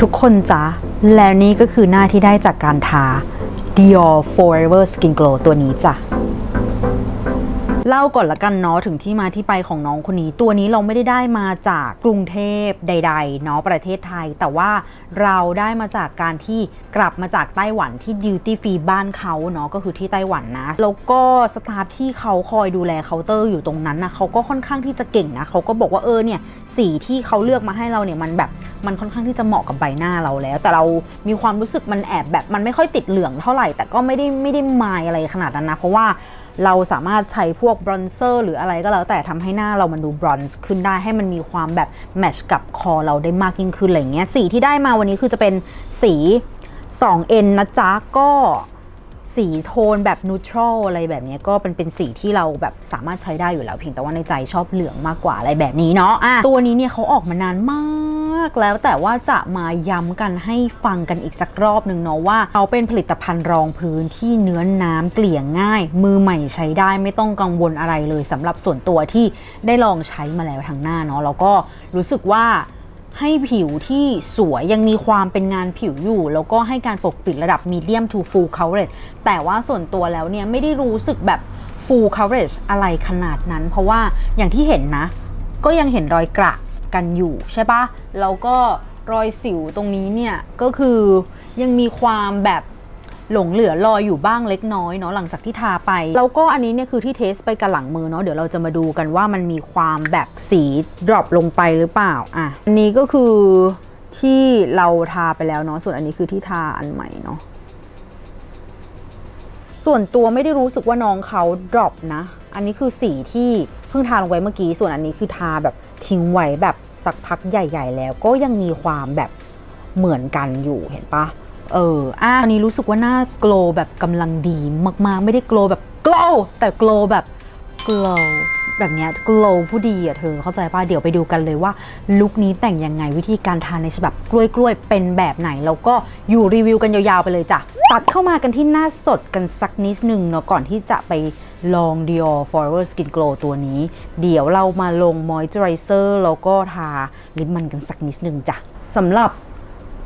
ทุกคนจ้ะแล้วนี่ก็คือหน้าที่ได้จากการทา Dior Forever Skin Glow ตัวนี้จ้ะ เล่าก่อนละกันเนาะถึงที่มาที่ไปของน้องคนนี้ ตัวนี้เราไม่ได้ได้มาจากกรุงเทพใดๆเนาะประเทศไทย แต่ว่าเราได้มาจากการที่กลับมาจากไต้หวันที่ Duty Free บ้านเขาเนาะก็คือที่ไต้หวันนะแล้วก็สตาฟที่เขาคอยดูแลเคาน์เตอร์อยู่ตรงนั้นนะเขาก็ค่อนข้างที่จะเก่งนะเขาก็บอกว่าเออเนี่ยสีที่เขาเลือกมาให้เราเนี่ยมันแบบมันค่อนข้างที่จะเหมาะกับใบหน้าเราแล้ว แต่เรามีความรู้สึกมันแอบแบบมันไม่ค่อยติดเหลืองเท่าไหร่ แต่ก็ไม่ได้ไม่ได้มายอะไรขนาดนั้นนะเพราะว่า เราสามารถใช้พวกบรอนเซอร์หรืออะไรก็แล้วแต่ทำให้หน้าเรามันดูบรอนซ์ขึ้นได้ให้มันมีความแบบแมทชกับคอเราได้มากยิ่งขึ้นอะไรเงี้ยสีที่ได้มาวันนี้คือจะเป็นสี 2N นะจ๊ะก็ สีโทนแบบนูทรัลอะไรแบบนี้ก็เป็นเป็นสีที่เราแบบสามารถใช้ได้อยู่แล้วเพียงแต่ว่าในใจชอบเหลืองมากกว่าอะไรแบบนี้เนาะะตัวนี้เนี่ยเขาออกมานานมากแล้วแต่ว่าจะมาย้ำกันให้ฟังกันอีกสักรอบหนึ่งเนาะว่าเขาเป็นผลิตภัณฑ์รองพื้นที่เนื้อน้ำเกลี่ยง่าย มือใหม่ใช้ได้ไม่ต้องกังวลอะไรเลยสำหรับส่วนตัวที่ได้ลองใช้มาแล้วทางหน้าเนาะแล้วก็รู้สึกว่า ให้ผิวที่สวยยังมีความเป็นงานผิวอยู่ แล้วก็ให้การปกปิดระดับมีเดียมทูฟูล์คัลเลจแต่ว่าส่วนตัวแล้วเนี่ยไม่ได้รู้สึกแบบฟูลคาเรจอะไรขนาดนั้น เพราะว่าอย่างที่เห็นนะ ก็ยังเห็นรอยกระกันอยู่ใช่ปะแล้วก็รอยสิวตรงนี้เนี่ยก็คือยังมีความแบบ หลงเหลือรอยอยู่บ้างเล็กน้อยเนาะหลังจากที่ทาไป แล้วก็อันนี้เนี่ยคือที่เทสไปกับหลังมือเนาะเดี๋ยวเราจะมาดูกันว่ามันมีความแบบสีดรอปลงไปหรือเปล่าอะอันนี้ก็คือที่เราทาไปแล้วเนาะส่วนอันนี้คือที่ทาอันใหม่เนาะส่วนตัวไม่ได้รู้สึกว่าน้องเขาดรอปนะ อันนี้คือสีที่เพิ่งทาลงไว้เมื่อกี้ ส่วนอันนี้คือทาแบบทิ้งไว้แบบสักพักใหญ่ ๆ แล้วก็ยังมีความแบบเหมือนกันอยู่เห็นปะ เอออะอันนี้รู้สึกว่าหน้าโกลแบบกำลังดีมากๆ ไม่ได้โกลแบบโกลแต่โกลแบบโกลแบบเนี้ยโกลผู้ดีอะเธอเข้าใจป่ะเดี๋ยวไปดูกันเลยว่าลุคนี้แต่งยังไงวิธีการทานในฉบับกล้วยๆ เป็นแบบไหน แล้วก็อยู่รีวิวกันยาวๆไปเลยจ้ะ ตัดเข้ามากันที่หน้าสดกันสักนิดหนึ่งเนาะก่อนที่จะไปลอง Dior Forever Skin Glow ตัวนี้ เดี๋ยวเรามาลง Moisturizer แล้วก็ทาลิปมันกันสักนิดหนึ่งจ้ะสำหรับ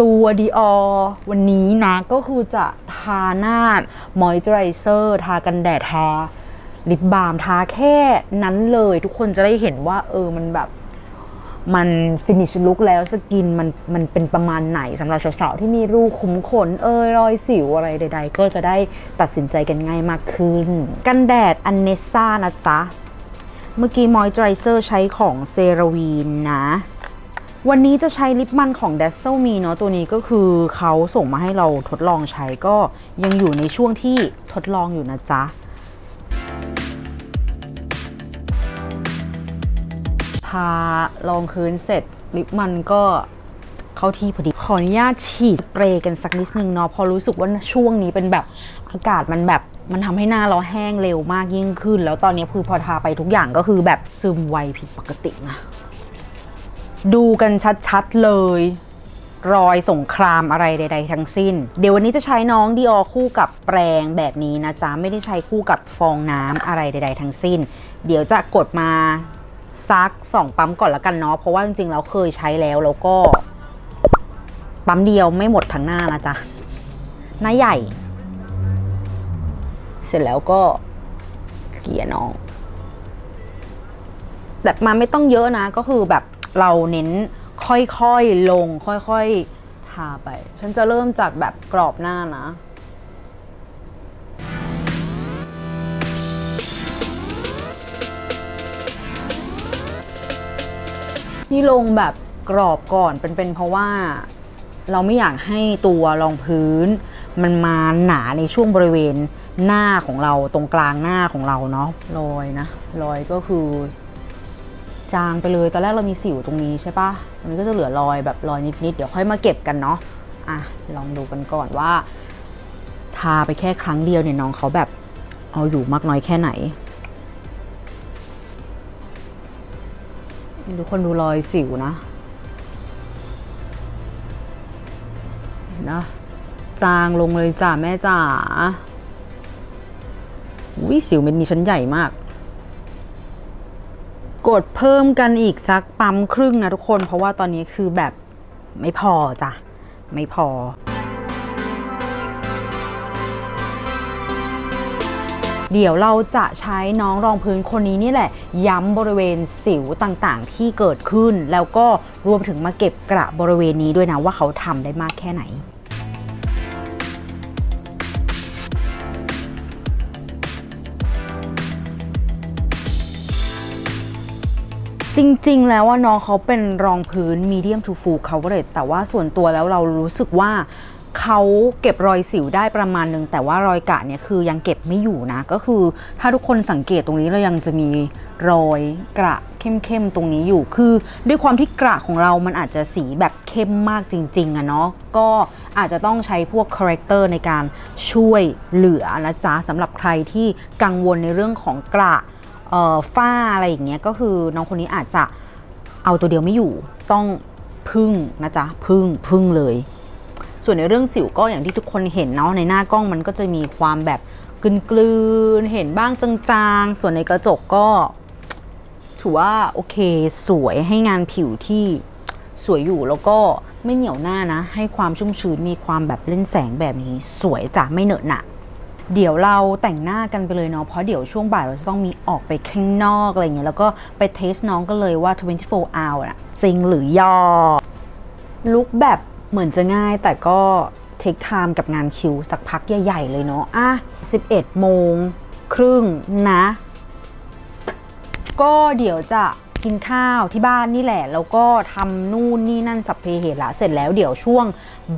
ตัว Dior วันนี้นะก็คือจะทาหน้า Moisturizer ทากันแดดทาลิปบาล์มทาแค่นั้นเลยทุกคนจะได้เห็นว่า เออมันแบบมันฟินิชลุกแล้วสกินมันมันเป็นประมาณไหนสำหรับสาวๆที่มีรูขุมขนเอยรอยสิวอะไรใด ๆ ก็จะได้ตัดสินใจกันง่ายมากขึ้น กันแดดอันเนซ่านะจ๊ะ เมื่อกี้มอยเจอร์เซอร์ใช้ของเซราวีนนะ วันนี้จะใช้ลิปมันของ d a s s l Me เนาะตัวนี้ก็คือเขาส่งมาให้เราทดลองใช้ก็ยังอยู่ในช่วงที่ทดลองอยู่นะจ๊ะทารองพื้นเสร็จลิปมันก็เข้าที่พอดี ขออนุญาตฉีดเปรย์กันสักนิดนึงเนาะพอรู้สึกว่าช่วงนี้เป็นแบบอากาศมันแบบมันทำให้หน้าเราแห้งเร็วมากยิ่งขึ้น แล้วตอนนี้คือพอทาไปทุกอย่างก็คือแบบซึมไวผิดปกตินะ ดูกันชัดๆเลย รอยสงครามอะไรใด ๆ ทั้งสิ้น เดี๋ยววันนี้จะใช้น้องดีออคู่กับแปรงแบบนี้นะจ๊ะ ไม่ได้ใช้คู่กับฟองน้ำอะไรใด ๆ ทั้งสิ้น เดี๋ยวจะกดมาซักสองปั๊มก่อนละกันเนาะเพราะว่าจริงๆเราเคยใช้แล้วแล้วก็ ปั๊มเดียวไม่หมดทั้งหน้านะจ๊ะหน้าใหญ่ เสร็จแล้วก็เกลี่ยน้องแบบมาไม่ต้องเยอะนะก็คือแบบ เราเน้นค่อยๆลง ค่อยๆทาไป ฉันจะเริ่มจากแบบกรอบหน้านะที่ลงแบบกรอบก่อนเป็นเป็นเพราะว่าเราไม่อยากให้ตัวรองพื้น มันมาหนาในช่วงบริเวณหน้าของเราตรงกลางหน้าของเราเนาะรอยนะรอยก็คือ จางไปเลยตอนแรกเรามีสิวตรงนี้ใช่ปะอันนี้ก็จะเหลือรอยแบบรอยนิดๆเดี๋ยวค่อยมาเก็บกันเนาะอะลองดูกันก่อนว่า ทาไปแค่ครั้งเดียวเนี่ยน้องเขาแบบเอาอยู่มากน้อยแค่ไหนทุกคนดูรอยสิวนะเห็นนะจางลงเลยจ้าแม่จ๋าวิสิวเม็ดนี้ชั้นใหญ่มาก กดเพิ่มกันอีกสักปั๊มครึ่งนะทุกคน เพราะว่าตอนนี้คือแบบไม่พอจ้ะ ไม่พอเดี๋ยวเราจะใช้น้องรองพื้นคนนี้นี่แหละ ย้ำบริเวณสิวต่างๆ ที่เกิดขึ้น แล้วก็รวมถึงมาเก็บกระบริเวณนี้ด้วยนะว่าเขาทำได้มากแค่ไหน จริงๆ แล้วว่าน้องเขาเป็นรองพื้น medium to full coverage แต่ว่าส่วนตัวแล้วเรารู้สึกว่าเขาเก็บรอยสิวได้ประมาณหนึ่งแต่ว่ารอยกระเนี่ยคือยังเก็บไม่อยู่นะ ก็คือถ้าทุกคนสังเกตตรงนี้เรายังจะมีรอยกระเข้มๆตรงนี้อยู่ คือ ด้วยความที่กระของเรามันอาจจะสีแบบเข้มมากจริงๆอะเนาะก็อาจจะต้องใช้พวก corrector ในการช่วยเหลือนะจ๊ะสำหรับใครที่กังวลในเรื่องของกระ ฝ้าอะไรอย่างเงี้ยก็คือน้องคนนี้อาจจะเอาตัวเดียวไม่อยู่ต้องพึ่งนะจ๊ะพึ่งพึ่งเลย ส่วนในเรื่องสิวก็อย่างที่ทุกคนเห็นเนาะในหน้ากล้องมันก็จะมีความแบบกลืนๆเห็นบ้างจางๆ ส่วนในกระจกก็ถือว่าโอเคสวยให้งานผิวที่สวยอยู่แล้วก็ไม่เหนียวหน้านะ ให้ความชุ่มชื้นมีความแบบเล่นแสงแบบนี้ สวยจ้ะไม่เหนอะหนะ เดี๋ยวเราแต่งหน้ากันไปเลยเนาะเพราะเดี๋ยวช่วงบ่ายเราจะต้องมีออกไปข้างนอกอะไรเงี้ยแล้วก็ไปเทสน้องกันเลยว่า 24 hour อะจริงหรือยอลุกแบบเหมือนจะง่ายแต่ก็เทคไทม์กับงานคิวสักพักใหญ่ ๆ เลยเนาะอะ 11 โมงครึ่งนะ ก็เดี๋ยวจะกินข้าวที่บ้านนี่แหละ แล้วก็ทำนู่นนี่นั่นสัพเพเหระเสร็จแล้วเดี๋ยวช่วง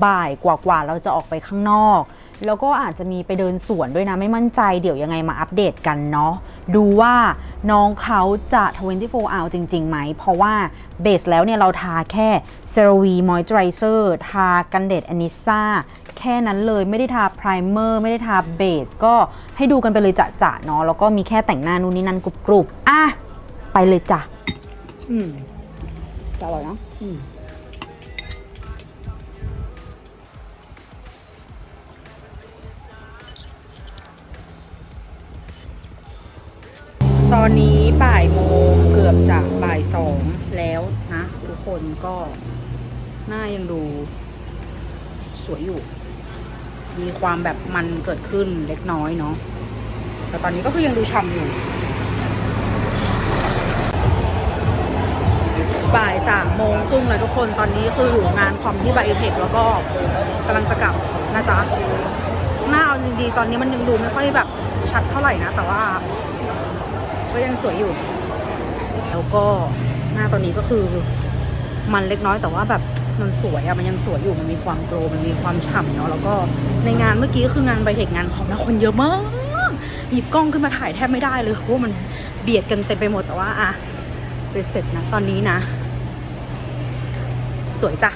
บ่ายกว่าๆเราจะออกไปข้างนอก แล้วก็อาจจะมีไปเดินสวนด้วยนะไม่มั่นใจเดี๋ยวยังไงมาอัปเดตกันเนาะดูว่าน้องเขาจะ 24 hour จริงๆไหม เพราะว่าเบสแล้วเนี่ยเราทาแค่เซร v ีมอยเจอไรเซอร์ทากันแดดอนิซ่าแค่นั้นเลยไม่ได้ทาไพรเมอร์ไม่ได้ทาเบสก็ให้ดูกันไปเลยจะๆเนาะแล้วก็มีแค่แต่งหน้านู่นนี่นั่นกรุบๆอะไปเลยจ้ะอืมจะอร่อยเนาะ ตอนนี้บ่ายโมงเกือบจะบ่ายสองแล้วนะ ทุกคนก็ หน้ายังดูสวยอยู่ มีความแบบมันเกิดขึ้นเล็กน้อยเนาะแต่ตอนนี้ก็คือยังดูฉ่ำอยู่ บ่ายสามโมงครึ่งเลยทุกคนตอนนี้คืออยู่งานคอมที่ไบเทคแล้วก็กำลังจะกลับนะจ๊ะหน้าเอาจริงๆตอนนี้มันยังดูไม่ค่อยแบบชัดเท่าไหร่นะ แต่ว่า ก็ยังสวยอยู่ แล้วก็หน้าตอนนี้ก็คือมันเล็กน้อยแต่ว่าแบบมันสวยอะมันยังสวยอยู่มันมีความโกลมันมีความฉ่ำเนาะแล้วก็ในงานเมื่อกี้คืองานไบเทคงานของนะคนเยอะมากหยิบกล้องขึ้นมาถ่ายแทบไม่ได้เลยเพราะว่ามันเบียดกันเต็มไปหมดแต่ว่าอะไปเสร็จนะตอนนี้นะ สวยจ้ะ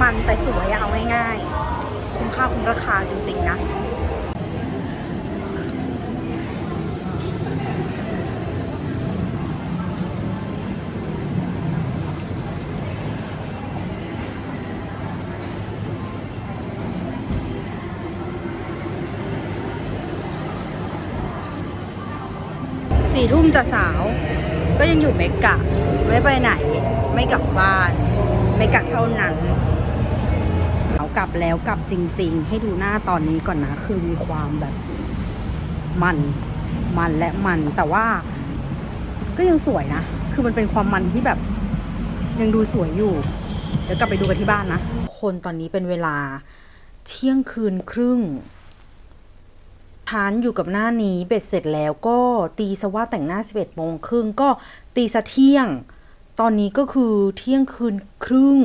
มันแต่สวยเอาง่ายๆ คุ้มค่าคุ้มราคาจริงๆนะ สี่ทุ่มจะสาว ก็ยังอยู่เมกะ ไม่ไปไหน ไม่กลับบ้าน ไม่กลับเท่านั้น ลับแล้วกลับจริง ๆ ให้ดูหน้าตอนนี้ก่อนนะ คือมีความแบบมัน มันและมัน แต่ว่า ก็ยังสวยนะ คือมันเป็นความมันที่แบบ ยังดูสวยอยู่ เดี๋ยวกลับไปดูกันที่บ้านนะ คนตอนนี้เป็นเวลาเที่ยงคืนครึ่งทานอยู่กับหน้านี้เบ็ดเสร็จแล้วก็ตีซะว่าแต่งหน้า 11โมงครึ่งก็ตีซะเที่ยง ตอนนี้ก็คือเที่ยงคืนครึ่ง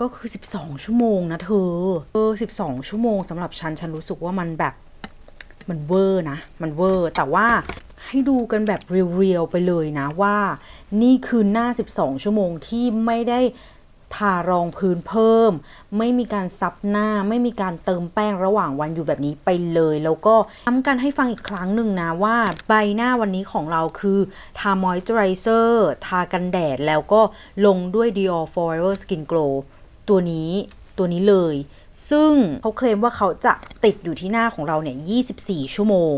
ก็คือ 12 ชั่วโมงนะเธอ เออ 12 ชั่วโมงสำหรับฉัน ฉันรู้สึกว่ามันแบบมันเวอร์นะ มันเวอร์ แต่ว่าให้ดูกันแบบเรียวๆไปเลยนะว่า นี่คือหน้า 12 ชั่วโมงที่ไม่ได้ทารองพื้นเพิ่ม ไม่มีการซับหน้า ไม่มีการเติมแป้งระหว่างวันอยู่แบบนี้ไปเลย แล้วก็ย้ำกันให้ฟังอีกครั้งหนึ่งนะว่าใบหน้าวันนี้ของเราคือทามอยเจอไรเซอร์ทากันแดดแล้วก็ลงด้วย Dior Forever Skin Glow ตัวนี้ตัวนี้เลย ซึ่งเขาเคลมว่าเขาจะติดอยู่ที่หน้าของเราเนี่ย 24 ชั่วโมง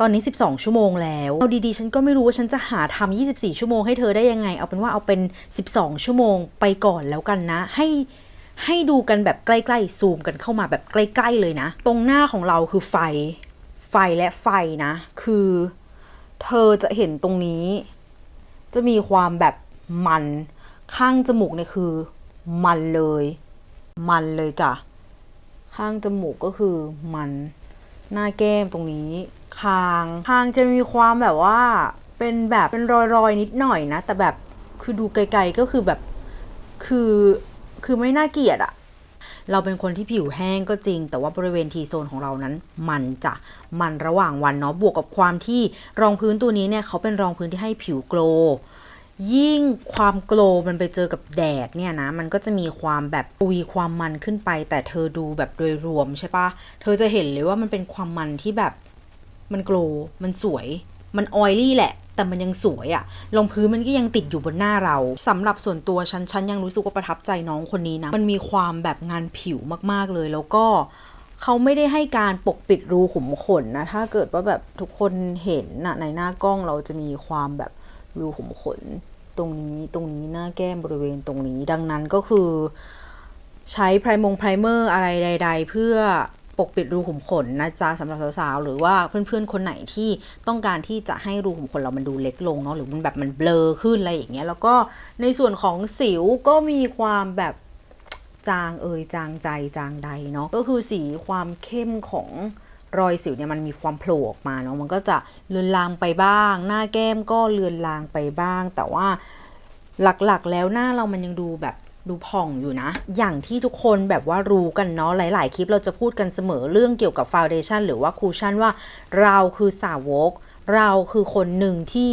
ตอนนี้ 12 ชั่วโมงแล้วเอาดีๆ ฉันก็ไม่รู้ว่าฉันจะหาทำ24 ชั่วโมงให้เธอได้ยังไง เอาเป็นว่าเอาเป็น 12 ชั่วโมงไปก่อนแล้วกันนะ ให้ให้ดูกันแบบใกล้ๆ ซูมกันเข้ามาแบบใกล้ ๆ เลยนะ ตรงหน้าของเราคือไฟ ไฟและไฟนะ คือ เธอจะเห็นตรงนี้ จะมีความแบบมันข้างจมูกเนี่ยคือ มันเลย มันเลยจ้ะ ข้างจมูกก็คือมัน หน้าแก้มตรงนี้ คาง คางจะมีความแบบว่า เป็นแบบเป็นรอยๆนิดหน่อยนะ แต่แบบคือดูไกลๆก็คือแบบ คือ คือไม่น่าเกลียดอะเราเป็นคนที่ผิวแห้งก็จริง แต่ว่าบริเวณทีโซนของเรานั้น มันจะมันระหว่างวันเนาะบวกกับความที่รองพื้นตัวนี้เนี่ยเขาเป็นรองพื้นที่ให้ผิวโกล ยิ่งความโกลมันไปเจอกับแดดเนี่ยนะ มันก็จะมีความแบบปุยความมันขึ้นไป แต่เธอดูแบบโดยรวมใช่ปะเธอจะเห็นเลยว่ามันเป็นความมันที่แบบมันโกลมันสวย มันออยลี่แหละแต่มันยังสวยอะรองพื้นมันก็ยังติดอยู่บนหน้าเราสำหรับส่วนตัวฉันฉันยังรู้สึกว่าประทับใจน้องคนนี้นะ มันมีความแบบงานผิวมากๆเลย แล้วก็เขาไม่ได้ให้การปกปิดรูขุมขนนะ ถ้าเกิดว่าแบบทุกคนเห็นนะในหน้ากล้องเราจะมีความแบบรูขุมขน ตรงนี้ตรงนี้หน้าแก้มบริเวณตรงนี้ ดังนั้นก็คือ ใช้ไพรมงไพรเมอร์อะไรใด ๆ เพื่อปกปิดรูขุมขนนะจ๊ะสำหรับสาวๆหรือว่าเพื่อนๆคนไหนที่ต้องการที่จะให้รูขุมขนเรามันดูเล็กลงเนาะหรือมันแบบมันเบลอขึ้นอะไรอย่างเงี้ยแล้วก็ในส่วนของสิวก็มีความแบบจางเอ่ยจางใจจางใดเนาะก็คือสีความเข้มของ รอยสิวเนี่ยมันมีความโผล่ออกมาเนาะมันก็จะเลือนลางไปบ้าง หน้าแก้มก็เลือนลางไปบ้าง แต่ว่าหลักๆ แล้วหน้าเรามันยังดูแบบดูผ่องอยู่นะ อย่างที่ทุกคนแบบว่ารู้กันเนาะ หลาย ๆ คลิปเราจะพูดกันเสมอเรื่องเกี่ยวกับฟาวเดชันหรือว่าคูชั่นว่าเราคือสาวก เราคือคนหนึ่งที่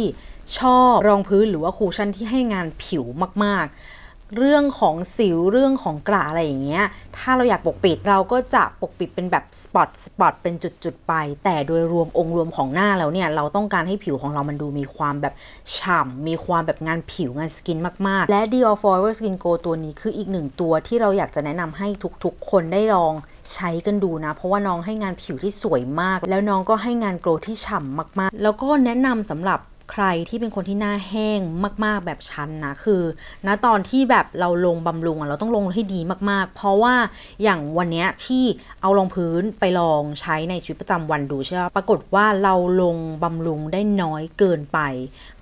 ชอบรองพื้นหรือว่าคูชั่นที่ให้งานผิวมาก ๆ เรื่องของสิวเรื่องของกระอะไรอย่างเงี้ย ถ้าเราอยากปกปิดเราก็จะปกปิดเป็นแบบสปอตสปอตเป็นจุดๆไป แต่โดยรวมองค์รวมของหน้าแล้วเนี่ย เราต้องการให้ผิวของเรามันดูมีความแบบฉ่ำมีความแบบงานผิวงานสกินมากๆ และ Dior Forever Skin Go ตัวนี้คืออีกหนึ่งตัวที่เราอยากจะแนะนำให้ทุกๆ คนได้ลองใช้กันดูนะ เพราะว่าน้องให้งานผิวที่สวยมาก แล้วน้องก็ให้งานโกลที่ฉ่ำมากๆ แล้วก็แนะนำสำหรับ ใครที่เป็นคนที่หน้าแห้งมาก ๆแบบฉันนะคือณตอนที่แบบเราลงบำรุงอะเราต้องลงให้ดีมากๆ เพราะว่าอย่างวันเนี้ยที่เอารองพื้นไปลองใช้ในชีวิตประจำวันดูใช่ไหมปรากฏว่าเราลงบำรุงได้น้อยเกินไป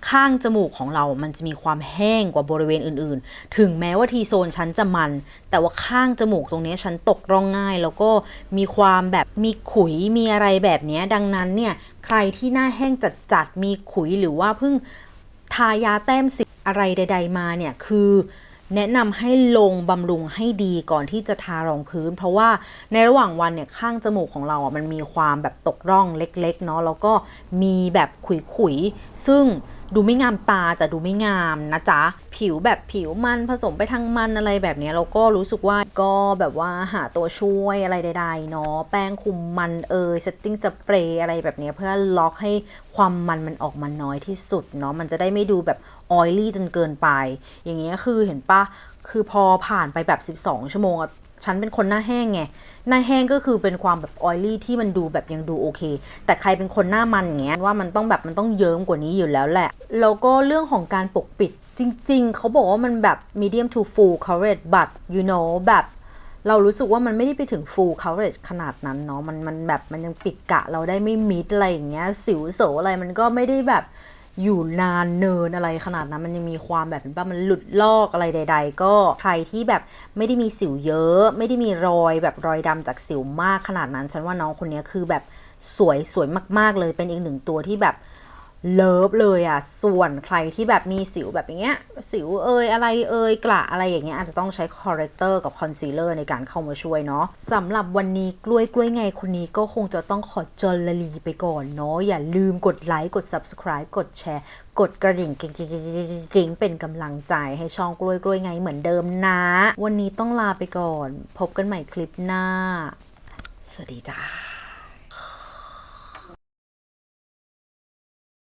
ข้างจมูกของเรามันจะมีความแห้งกว่าบริเวณอื่นๆ ถึงแม้ว่าทีโซนฉันจะมัน แต่ว่าข้างจมูกตรงนี้ยฉันตกร่องง่าย แล้วก็มีความแบบมีขุยมีอะไรแบบนี้ดังนั้นเนี่ยใครที่หน้าแห้งจัดๆมีขุยหรือว่าเพิ่งทายาแต้มสิอะไรใด ๆ มาเนี่ยคือแนะนำให้ลงบำรุงให้ดีก่อนที่จะทารองพื้น เพราะว่าในระหว่างวันเนี่ยข้างจมูกของเราอะมันมีความแบบตกร่องเล็กๆเนาะแล้วก็มีแบบขุยๆซึ่ง ดูไม่งามตาจะดูไม่งามนะจ๊ะ ผิวแบบผิวมันผสมไปทางมันอะไรแบบเนี้ยเราก็รู้สึกว่าก็แบบว่าหาตัวช่วยอะไรใดๆเนาะแป้งคุมมันเอยเซตติ้งสเปรย์อะไรแบบเนี้ยเพื่อล็อกให้ความมันมันออกมาน้อยที่สุดเนาะมันจะได้ไม่ดูแบบออยลี่จนเกินไป อย่างเงี้ยคือเห็นปะคือพอผ่านไปแบบ 12 ชั่วโมงอะฉันเป็นคนหน้าแห้งไง หน้าแห้งก็คือเป็นความแบบออยลี่ที่มันดูแบบยังดูโอเค แต่ใครเป็นคนหน้ามันอย่างเงี้ยว่ามันต้องแบบมันต้องเยิ้มกว่านี้อยู่แล้วแหละ แล้วก็เรื่องของการปกปิดจริง ๆ เขาบอกว่ามันแบบ medium to full coverage but you know แบบเรารู้สึกว่ามันไม่ได้ไปถึง full coverage ขนาดนั้นเนาะ มันมันแบบมันยังปิดกะเราได้ไม่มิดอะไรอย่างเงี้ย สิวโสอะไรมันก็ไม่ได้แบบ อยู่นานเนินอะไรขนาดนั้นมันยังมีความแบบเป็นบ้ามันหลุดลอกอะไรใด ๆ ก็ใครที่แบบไม่ได้มีสิวเยอะ ไม่ได้มีรอยแบบรอยดำจากสิวมากขนาดนั้น ฉันว่าน้องคนนี้คือแบบสวยสวยมาก ๆเลยเป็นอีกหนึ่งตัวที่แบบ เลิฟเลยอะ ส่วนใครที่แบบมีสิวแบบอย่างเงี้ย สิวเอยอะไรเอยกระอะไรอย่างเงี้ยอาจจะต้องใช้คอร์เรคเตอร์กับคอนซีลเลอร์ในการเข้ามาช่วยเนาะสำหรับวันนี้กล้วยกล้วยไงคนนี้ก็คงจะต้องขอจลลีไปก่อนเนาะอย่าลืมกดไลค์กด subscribe กดแชร์ กดกระดิ่งกิ๊งๆเป็นกำลังใจให้ช่องกล้วยกล้วยไงเหมือนเดิมนะ วันนี้ต้องลาไปก่อน พบกันใหม่คลิปหน้า สวัสดีจ้า